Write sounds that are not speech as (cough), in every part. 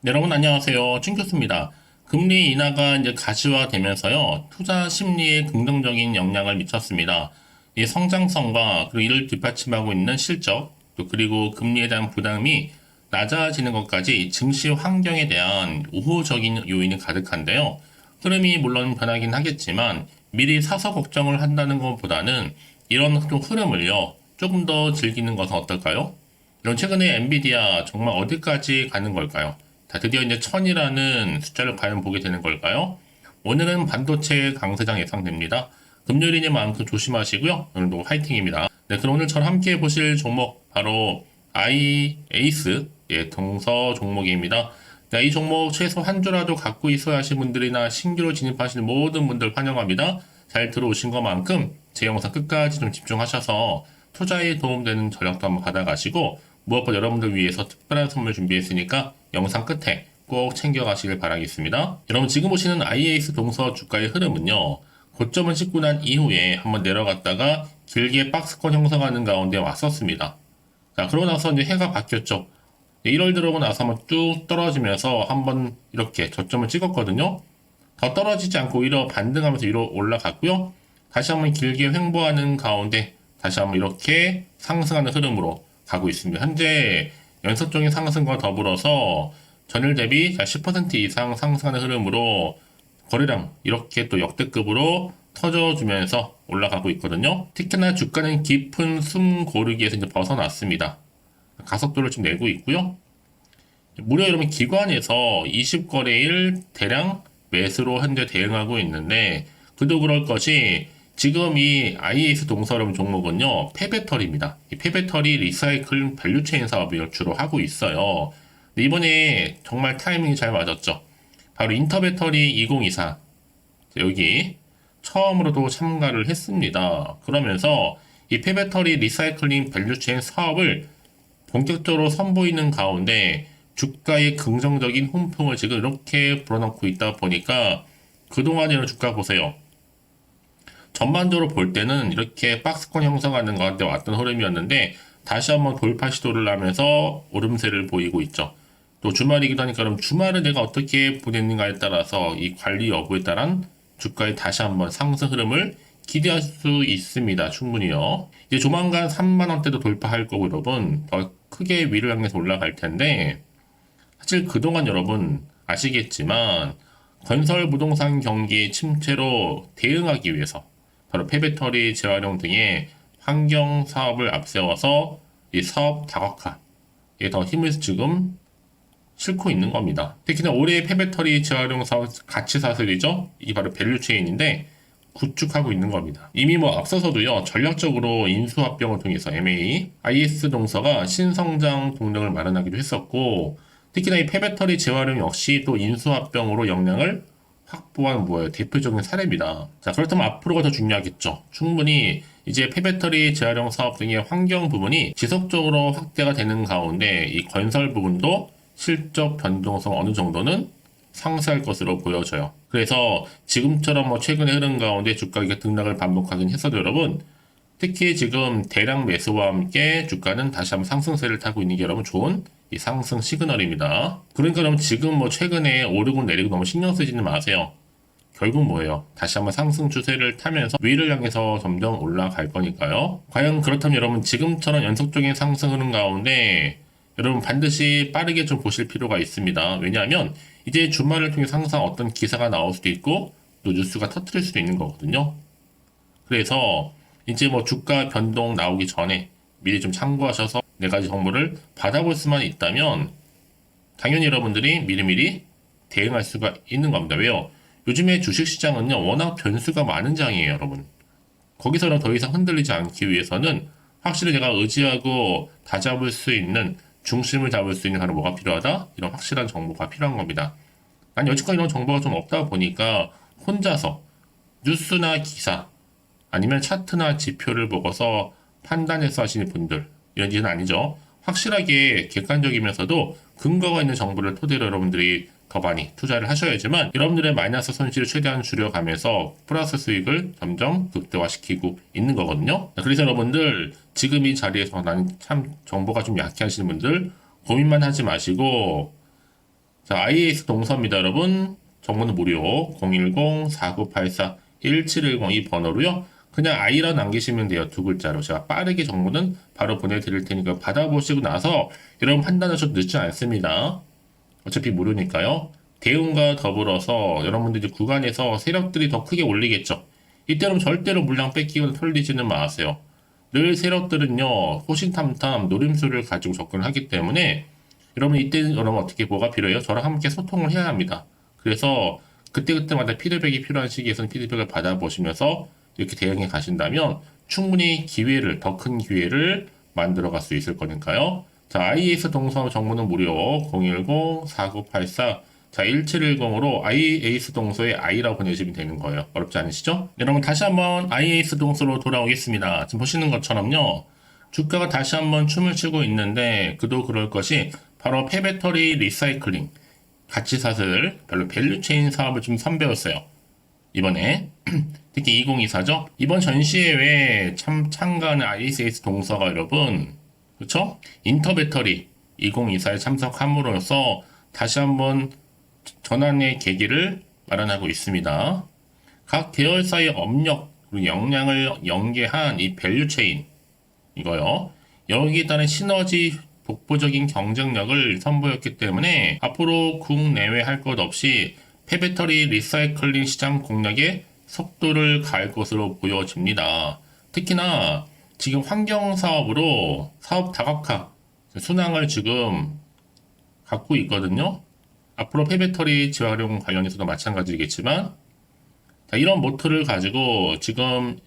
네, 여러분 안녕하세요. 찐교수입니다. 금리 인하가 이제 가시화되면서요, 투자 심리에 긍정적인 영향을 미쳤습니다. 이 성장성과 그리고 이를 뒷받침하고 있는 실적, 또 그리고 금리에 대한 부담이 낮아지는 것까지 증시 환경에 대한 우호적인 요인이 가득한데요. 흐름이 물론 변하긴 하겠지만 미리 사서 걱정을 한다는 것보다는 이런 좀 흐름을요, 조금 더 즐기는 것은 어떨까요? 이런 최근에 엔비디아 정말 어디까지 가는 걸까요? 자, 드디어 이제 천이라는 숫자를 과연 보게 되는 걸까요? 오늘은 반도체 강세장 예상됩니다. 금요일이니만큼 조심하시고요. 오늘도 화이팅입니다. 네, 그럼 오늘 저랑 함께 보실 종목 바로 i 에이스 예, 동서 종목입니다. 네, 이 종목 최소 한 주라도 갖고 있어야 하실 분들이나 신규로 진입하시는 모든 분들 환영합니다. 잘 들어오신 것만큼 제 영상 끝까지 좀 집중하셔서 투자에 도움되는 전략도 한번 받아가시고 무엇보다 여러분들 위해서 특별한 선물 준비했으니까 영상 끝에 꼭 챙겨가시길 바라겠습니다. 여러분 지금 보시는 IAS 동서 주가의 흐름은요. 고점을 찍고 난 이후에 한번 내려갔다가 길게 박스권 형성하는 가운데 왔었습니다. 자, 그러고 나서 이제 해가 바뀌었죠. 1월 들어오고 나서 한번 쭉 떨어지면서 한번 이렇게 저점을 찍었거든요. 더 떨어지지 않고 오히려 반등하면서 위로 올라갔고요. 다시 한번 길게 횡보하는 가운데 다시 한번 이렇게 상승하는 흐름으로 가고 있습니다. 현재 연속적인 상승과 더불어서 전일 대비 10% 이상 상승하는 흐름으로 거래량 이렇게 또 역대급으로 터져주면서 올라가고 있거든요. 특히나 주가는 깊은 숨 고르기에서 이제 벗어났습니다. 가속도를 좀 내고 있고요. 무려 여러분 기관에서 20거래일 대량 매수로 현재 대응하고 있는데 그도 그럴 것이 지금 이 IAS 동서름 종목은요 폐배터리입니다. 이 폐배터리 리사이클 밸류체인 사업을 주로 하고 있어요. 이번에 정말 타이밍이 잘 맞았죠. 바로 인터배터리 2024 여기 처음으로도 참가를 했습니다. 그러면서 이 폐배터리 리사이클링 밸류체인 사업을 본격적으로 선보이는 가운데 주가의 긍정적인 훈풍을 지금 이렇게 불어넣고 있다 보니까 그동안의 주가 보세요. 전반적으로 볼 때는 이렇게 박스권 형성하는 가운데 왔던 흐름이었는데 다시 한번 돌파 시도를 하면서 오름세를 보이고 있죠. 또 주말이기도 하니까 그럼 주말을 내가 어떻게 보냈는가에 따라서 이 관리 여부에 따른 주가의 다시 한번 상승 흐름을 기대할 수 있습니다. 충분히요. 이제 조만간 3만 원대도 돌파할 거고 여러분 더 크게 위를 향해서 올라갈 텐데 사실 그동안 여러분 아시겠지만 건설 부동산 경기 침체로 대응하기 위해서 바로 폐배터리 재활용 등의 환경 사업을 앞세워서 이 사업 다각화에 더 힘을 지금 싣고 있는 겁니다. 특히나 올해 폐배터리 재활용 사업 가치 사슬이죠. 이 바로 밸류 체인인데 구축하고 있는 겁니다. 이미 뭐 앞서서도요 전략적으로 인수합병을 통해서 MA, IS 동서가 신성장 동력을 마련하기도 했었고 특히나 이 폐배터리 재활용 역시 또 인수합병으로 역량을 확보한 뭐예요 대표적인 사례입니다. 자 그렇다면 앞으로가 더 중요하겠죠. 충분히 이제 폐배터리 재활용 사업 등의 환경 부분이 지속적으로 확대가 되는 가운데 이 건설 부분도 실적 변동성 어느 정도는 상쇄할 것으로 보여져요. 그래서 지금처럼 뭐 최근에 흐른 가운데 주가가 등락을 반복하긴 했어도 여러분 특히 지금 대량 매수와 함께 주가는 다시 한번 상승세를 타고 있는 게 여러분 좋은 이 상승 시그널입니다. 그러니까 여러분 지금 뭐 최근에 오르고 내리고 너무 신경 쓰지는 마세요. 결국 뭐예요? 다시 한번 상승 추세를 타면서 위를 향해서 점점 올라갈 거니까요. 과연 그렇다면 여러분 지금처럼 연속적인 상승 흐름 가운데 여러분 반드시 빠르게 좀 보실 필요가 있습니다. 왜냐하면 이제 주말을 통해 항상 어떤 기사가 나올 수도 있고 또 뉴스가 터트릴 수도 있는 거거든요. 그래서 이제 뭐 주가 변동 나오기 전에 미리 좀 참고하셔서 네 가지 정보를 받아볼 수만 있다면 당연히 여러분들이 미리미리 대응할 수가 있는 겁니다. 왜요? 요즘에 주식시장은요 워낙 변수가 많은 장이에요 여러분. 거기서는 더 이상 흔들리지 않기 위해서는 확실히 내가 의지하고 다 잡을 수 있는 중심을 잡을 수 있는 하는 뭐가 필요하다? 이런 확실한 정보가 필요한 겁니다. 난 여지껏 이런 정보가 좀 없다 보니까 혼자서 뉴스나 기사 아니면 차트나 지표를 보고서 판단해서 하시는 분들 이런 일은 아니죠. 확실하게 객관적이면서도 근거가 있는 정보를 토대로 여러분들이 더 많이 투자를 하셔야지만 여러분들의 마이너스 손실을 최대한 줄여가면서 플러스 수익을 점점 극대화시키고 있는 거거든요. 그래서 여러분들 지금 이 자리에서 나는 참 정보가 좀 약해 하시는 분들 고민만 하지 마시고 자, IAS 동서입니다, 여러분. 정보는 무료 010-4984-1710 이 번호로요. 그냥 I라 남기시면 돼요. 두 글자로. 제가 빠르게 정보는 바로 보내드릴 테니까 받아보시고 나서 여러분 판단하셔도 늦지 않습니다. 어차피 무료니까요. 대응과 더불어서 여러분들이 구간에서 세력들이 더 크게 올리겠죠. 이때는 절대로 물량 뺏기거나 털리지는 마세요. 늘 세력들은요, 호신탐탐, 노림수를 가지고 접근하기 때문에 여러분 이때는 여러분 어떻게 뭐가 필요해요? 저랑 함께 소통을 해야 합니다. 그래서 그때그때마다 피드백이 필요한 시기에서는 피드백을 받아보시면서 이렇게 대응해 가신다면 충분히 기회를, 더 큰 기회를 만들어 갈 수 있을 거니까요. 자, IAS 동서 정보는 무료 010-4984 자, 1710으로 IAS 동서에 I라고 보내시면 되는 거예요. 어렵지 않으시죠? 여러분 다시 한번 IAS 동서로 돌아오겠습니다. 지금 보시는 것처럼요. 주가가 다시 한번 춤을 추고 있는데 그도 그럴 것이 바로 폐배터리 리사이클링 가치사슬 별로 밸류체인 사업을 좀 선배웠어요. 이번에 (clears throat) 특히 2024죠. 이번 전시회에 참 참가하는 ISS 동서가 여러분 그렇죠? 인터배터리 2024에 참석함으로써 다시 한번 전환의 계기를 마련하고 있습니다. 각 계열사의 업력 그리고 역량을 연계한 이 밸류체인 이거요. 여기에 따른 시너지 독보적인 경쟁력을 선보였기 때문에 앞으로 국내외 할 것 없이 폐배터리 리사이클링 시장 공략에 속도를 가할 것으로 보여집니다. 특히나 지금 환경 사업으로 사업 다각화 순항을 지금 갖고 있거든요. 앞으로 폐배터리 재활용 관련해서도 마찬가지겠지만 자, 이런 모토를 가지고 지금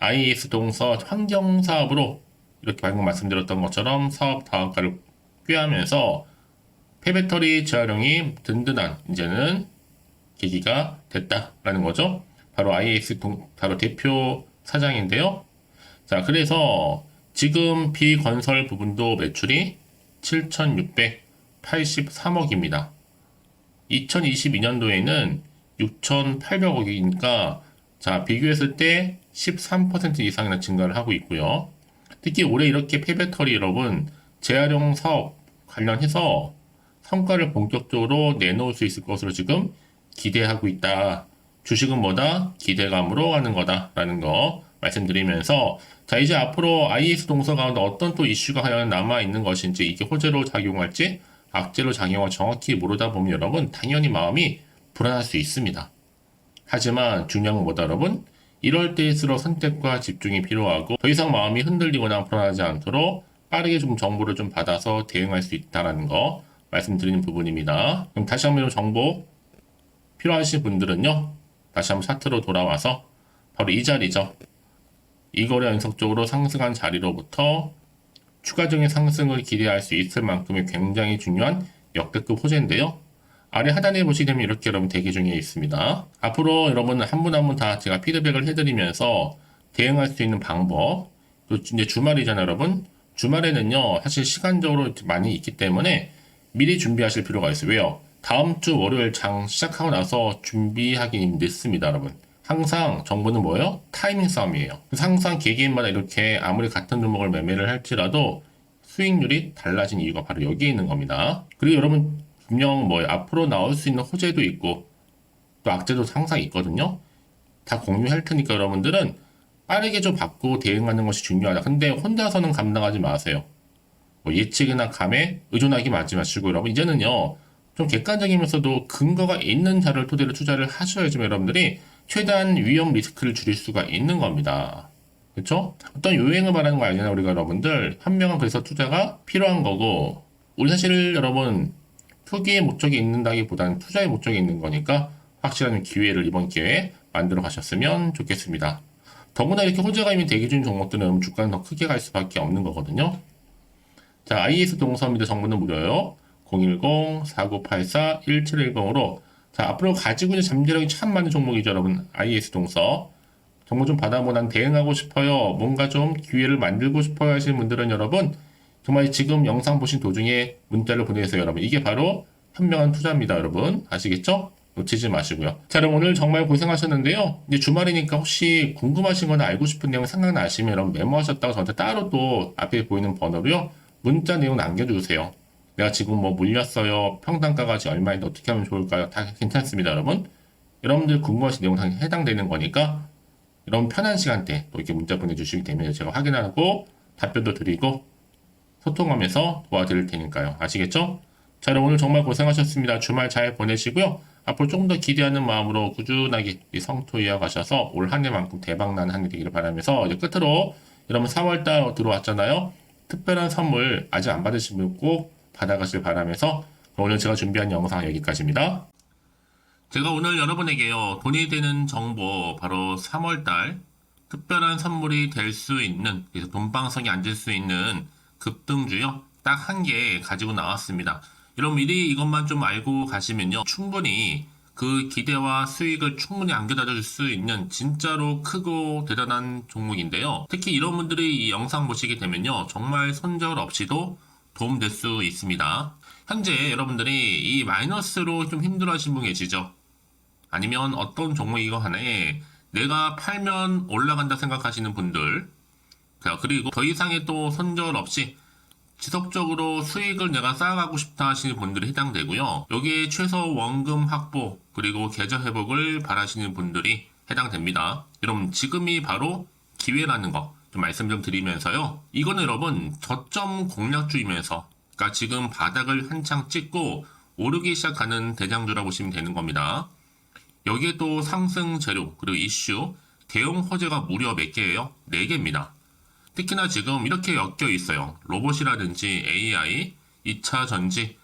IS 동서 환경 사업으로 이렇게 방금 말씀드렸던 것처럼 사업 다각화를 꾀하면서 폐배터리 재활용이 든든한 이제는 계기가 됐다라는 거죠. 바로 동, 바로 대표 사장인데요. 자, 그래서 지금 비건설 부분도 매출이 7,683억입니다. 2022년도에는 6,800억이니까 자, 비교했을 때 13% 이상이나 증가를 하고 있고요. 특히 올해 이렇게 폐배터리 여러분 재활용 사업 관련해서 성과를 본격적으로 내놓을 수 있을 것으로 지금 기대하고 있다. 주식은 뭐다? 기대감으로 가는 거다라는 거 말씀드리면서 자 이제 앞으로 IS 동서 가운데 어떤 또 이슈가 과연 남아 있는 것인지 이게 호재로 작용할지 악재로 작용을 정확히 모르다 보면 여러분 당연히 마음이 불안할 수 있습니다. 하지만 중요한 건 뭐다 여러분? 이럴 때일수록 선택과 집중이 필요하고 더 이상 마음이 흔들리거나 불안하지 않도록 빠르게 좀 정보를 좀 받아서 대응할 수 있다는 거 말씀드리는 부분입니다. 그럼 다시 한번 이 정보 필요하신 분들은요. 다시 한번 차트로 돌아와서 바로 이 자리죠. 이 거래 연속적으로 상승한 자리로부터 추가적인 상승을 기대할 수 있을 만큼의 굉장히 중요한 역대급 호재인데요. 아래 하단에 보시게 되면 이렇게 여러분 대기 중에 있습니다. 앞으로 여러분 한 분 한 분 다 제가 피드백을 해드리면서 대응할 수 있는 방법 또 이제 주말이잖아요 여러분 주말에는요 사실 시간적으로 많이 있기 때문에 미리 준비하실 필요가 있어요 왜요 다음 주 월요일 장 시작하고 나서 준비하기 늦습니다 여러분 항상 정보는 뭐예요 타이밍 싸움이에요 항상 개개인마다 이렇게 아무리 같은 종목을 매매를 할지라도 수익률이 달라진 이유가 바로 여기에 있는 겁니다 그리고 여러분 분명 뭐 앞으로 나올 수 있는 호재도 있고 또 악재도 항상 있거든요. 다 공유할 테니까 여러분들은 빠르게 좀 받고 대응하는 것이 중요하다. 근데 혼자서는 감당하지 마세요. 뭐 예측이나 감에 의존하기 마지 마시고 여러분 이제는요 좀 객관적이면서도 근거가 있는 자료를 토대로 투자를 하셔야지만 여러분들이 최대한 위험 리스크를 줄일 수가 있는 겁니다. 그렇죠? 어떤 요행을 말하는 거 아니잖아요 우리가 여러분들 현명한 그래서 투자가 필요한 거고 우리 사실 여러분 투기의 목적이 있는다기보다는 투자의 목적이 있는 거니까 확실한 기회를 이번 기회에 만들어 가셨으면 좋겠습니다. 더구나 이렇게 호재가 이미 대기 중 종목들은 주가는 더 크게 갈 수밖에 없는 거거든요. 자, IS 동서입니다. 정보는 무료요. 010-4984-1710으로 자, 앞으로 가지고 있는 잠재력이 참 많은 종목이죠, 여러분. IS 동서. 정보 좀 받아보고 난 대응하고 싶어요. 뭔가 좀 기회를 만들고 싶어요 하시는 분들은 여러분, 정말 지금 영상 보신 도중에 문자를 보내세요, 여러분. 이게 바로 현명한 투자입니다, 여러분. 아시겠죠? 놓치지 마시고요. 자, 그럼 오늘 정말 고생하셨는데요. 이제 주말이니까 혹시 궁금하신 거나 알고 싶은 내용 생각나시면 여러분 메모하셨다가 저한테 따로 또 앞에 보이는 번호로요. 문자 내용 남겨주세요. 내가 지금 뭐 물렸어요. 평단가가 지금 얼마인데 어떻게 하면 좋을까요? 다 괜찮습니다, 여러분. 여러분들 궁금하신 내용 다 해당되는 거니까 여러분 편한 시간대 또 이렇게 문자 보내주시게 되면 제가 확인하고 답변도 드리고 소통하면서 도와드릴 테니까요. 아시겠죠? 자, 여러분 오늘 정말 고생하셨습니다. 주말 잘 보내시고요. 앞으로 조금 더 기대하는 마음으로 꾸준하게 이 성토 이어가셔서 올 한 해만큼 대박난 한해 되기를 바라면서 이제 끝으로 여러분 4월달 들어왔잖아요. 특별한 선물 아직 안 받으신 분 꼭 받아가길 바라면서 오늘 제가 준비한 영상 여기까지입니다. 제가 오늘 여러분에게요 돈이 되는 정보 바로 3월달 특별한 선물이 될 수 있는 그래서 돈방석에 앉을 수 있는 급등주요 딱 한 개 가지고 나왔습니다. 여러분 미리 이것만 좀 알고 가시면요 충분히 그 기대와 수익을 충분히 안겨다 줄 수 있는 진짜로 크고 대단한 종목인데요. 특히 이런 분들이 이 영상 보시게 되면요 정말 손절 없이도 도움될 수 있습니다. 현재 여러분들이 이 마이너스로 좀 힘들어하신 분 계시죠? 아니면 어떤 종목이거 하나에 내가 팔면 올라간다 생각하시는 분들 자, 그리고 더 이상의 또 손절 없이 지속적으로 수익을 내가 쌓아가고 싶다 하시는 분들이 해당되고요. 여기에 최소 원금 확보 그리고 계좌 회복을 바라시는 분들이 해당됩니다. 여러분 지금이 바로 기회라는 거 좀 말씀 좀 드리면서요. 이거는 여러분 저점 공략주이면서 그러니까 지금 바닥을 한창 찍고 오르기 시작하는 대장주라고 보시면 되는 겁니다. 여기에 또 상승 재료 그리고 이슈 대형 호재가 무려 몇 개예요? 4개입니다. 특히나 지금 이렇게 엮여 있어요. 로봇이라든지 AI, 2차 전지, 또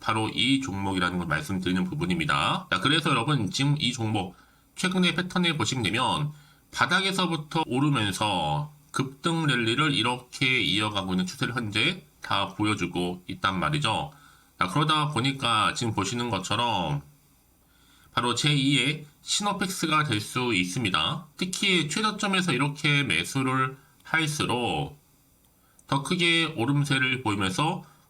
바로 이 종목이라는 걸 말씀드리는 부분입니다. 자, 그래서 여러분 지금 이 종목 최근의 패턴을 보시면 되면 바닥에서부터 오르면서 급등 랠리를 이렇게 이어가고 있는 추세를 현재 다 보여주고 있단 말이죠. 자, 그러다 보니까 지금 보시는 것처럼 바로 제2의 시노펙스가 될 수 있습니다. 특히 최저점에서 이렇게 매수를 할수록 더 크게 오름세를 보이면서